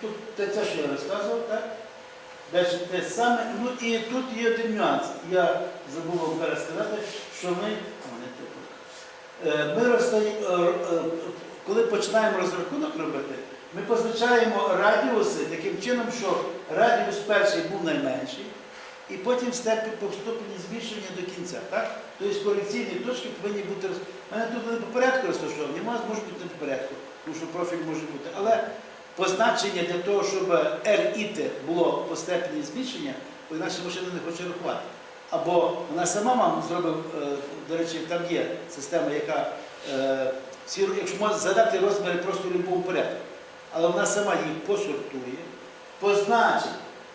тут те, це, що я розказував, так? Далі те саме. Ну і тут є один нюанс. Я забув вам зараз сказати, що ми. Е, Ми розстає- е, е, коли починаємо розрахунок робити, ми позначаємо радіуси таким чином, що радіус перший був найменший, і потім степені по ступені збільшення до кінця. Так? Тобто корекційні точки повинні бути. У мене тут не по порядку розташовані, може бути не по порядку, тому що профіль може бути. Але позначення для того, щоб R і T було по степені збільшення, бо інакше машина не хоче рахувати. Або вона сама вам зробив, е, до речі, там є система, яка е, якщо можна задати розміри просто в будь-якому порядку, але вона сама їх посортує, позначить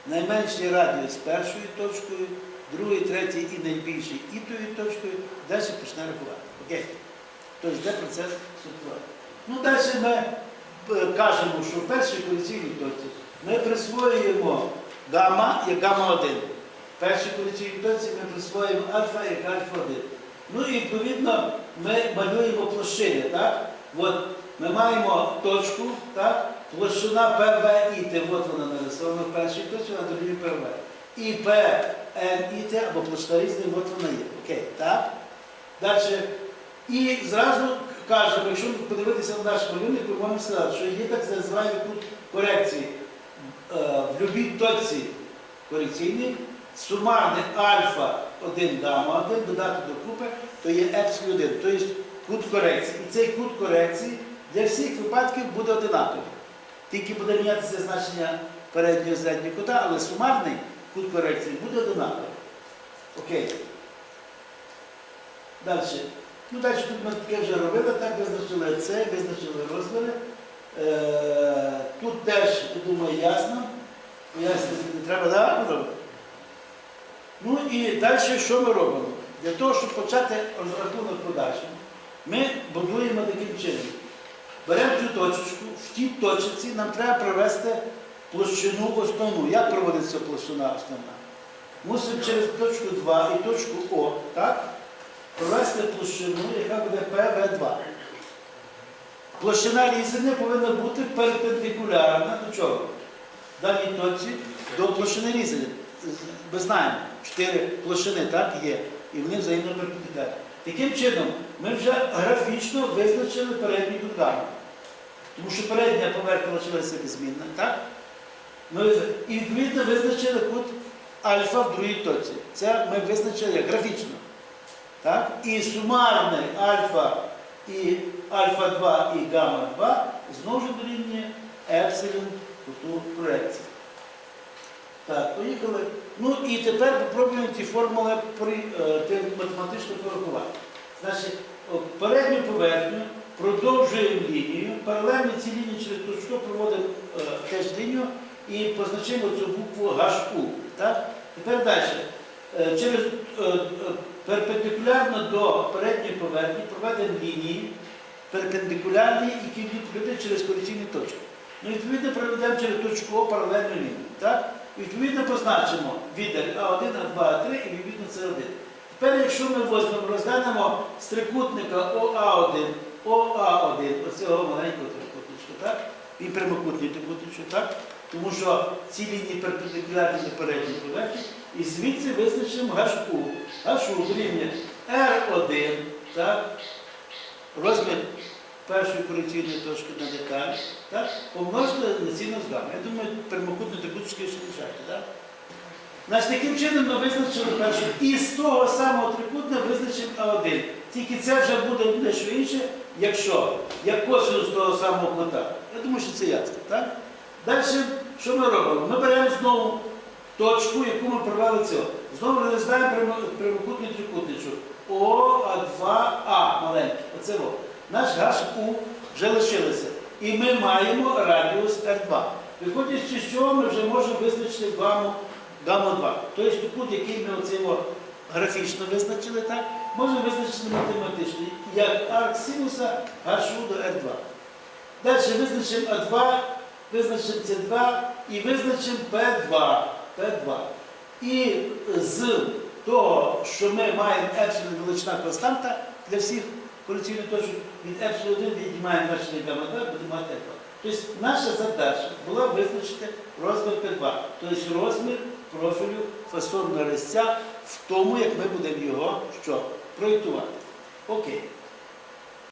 найменший радіус першою точкою, другий, третій і найбільший і тою точкою, далі почне рахувати. Окей? Тобто йде процес сортування. Ну, далі ми кажемо, що в першій корекційній точці ми присвоюємо гамма як гамма-1. В першій корекційній точці ми присвоюємо альфа як альфа-1. Ну і відповідно ми малюємо площини. Так? От ми маємо точку, так? площина ПВ і Т, от вона нарисована в першій точці, а другій ПВ. І П, Н і Т, або площина різні, от вона є. Окей, так? Далі. І зразу кажемо, якщо подивитися на наш малюнок, ми можемо сказати, що є так називаємо тут корекції. Е, В будь-якій точці корекційній сумарне альфа 1 гамма 1 додати до купи, то є епсилон 1, тобто кут корекції. І цей кут корекції для всіх випадків буде одинаковий. Тільки буде мінятися значення переднього і заднього кута, але сумарний кут корекції буде одинаковий. Окей. Далі. Ну, далі тут ми таке вже робили, так визначили це, визначили розміри. Е, тут теж, я думаю, ясно. Пояснити не треба да, робити. Ну і далі що ми робимо? Для того, щоб почати розрахунок подальшому, ми будуємо таким чином. Беремо цю точечку, в тій точці нам треба провести площину основну. Як проводиться площина основна? Мусимо через точку 2 і точку О, так? Провести площину, яка буде ПВ2. Площина різання повинна бути перпендикулярна до чого? Даній точці до площини різання. Ми знаємо, чотири площини так, є, і вони взаємно перпендикулярні. Таким чином, ми вже графічно визначили передню дугу. Тому що передня поверхня лишилася беззмінна, так? Ми і відповідно визначили кут альфа в другій точці. Це ми визначили графічно. Так? І сумарний альфа і альфа-2 і гамма-2 знову ж дорівнює епсилон куту проекції. Так, поїхали. Ну і тепер попробуємо ці формули при, е, математично порахувати. Значить, передню поверхню продовжуємо лінію, паралельно цій лінії через точку проводимо е, теж лінію і позначимо цю букву HU. Тепер далі. Е, Через е, е, перпендикулярно до передньої поверхні проведемо лінії перпендикулярні, які йдуть люди через корекційні точки. Ну, відповідно, проведемо через точку О паралельну лінію. Так? Відповідно, позначимо віддаль А1, А2, А3 і відповідно це 1. Тепер, якщо ми возьмемо, розглянемо з трикутника ОА1, ОА1, оцього маленького трикутничка, так? І прямокутний трикутничок, так? Тому що ці лінії перпендикулярні до передньої поверхні, і звідси визначимо ГУ. ГУ дорівнює R1, так? розмір першої корекційної точки на деталь, так? помножити на ціну з гамма. Я думаю, прямокутний трикутнички ще лишаєте, так? Значить, таким чином ми визначили першу. І з того самого трикутника визначимо А1. Тільки це вже буде дещо інше, якщо як косинус того самого кута. Я думаю, що це ясно. так? Далі, що ми робимо? Ми беремо знову точку, яку ми провели цього. Знову прямо- прямокутний трикутничок. О, А2А маленький. Оце о. Наш ГУ вже лишилося. І ми маємо радіус R2. Виходячи з чого ми вже можемо визначити гаму, гаму 2. Тобто кут, який ми оцього графічно визначили, так, можемо визначити математично, як арк синуса HU до R2. Далі визначимо А2, визначимо С2 і визначимо П2. П2. І з того, що ми маємо епсилон величина константа для всіх корекційних точок, від епсилон 1 віднімаємо значення гамма 2, будемо мати альфа. Тобто наша задача була визначити розмір П2, тобто розмір профілю фасонного листя в тому, як ми будемо його що, проєктувати. Окей.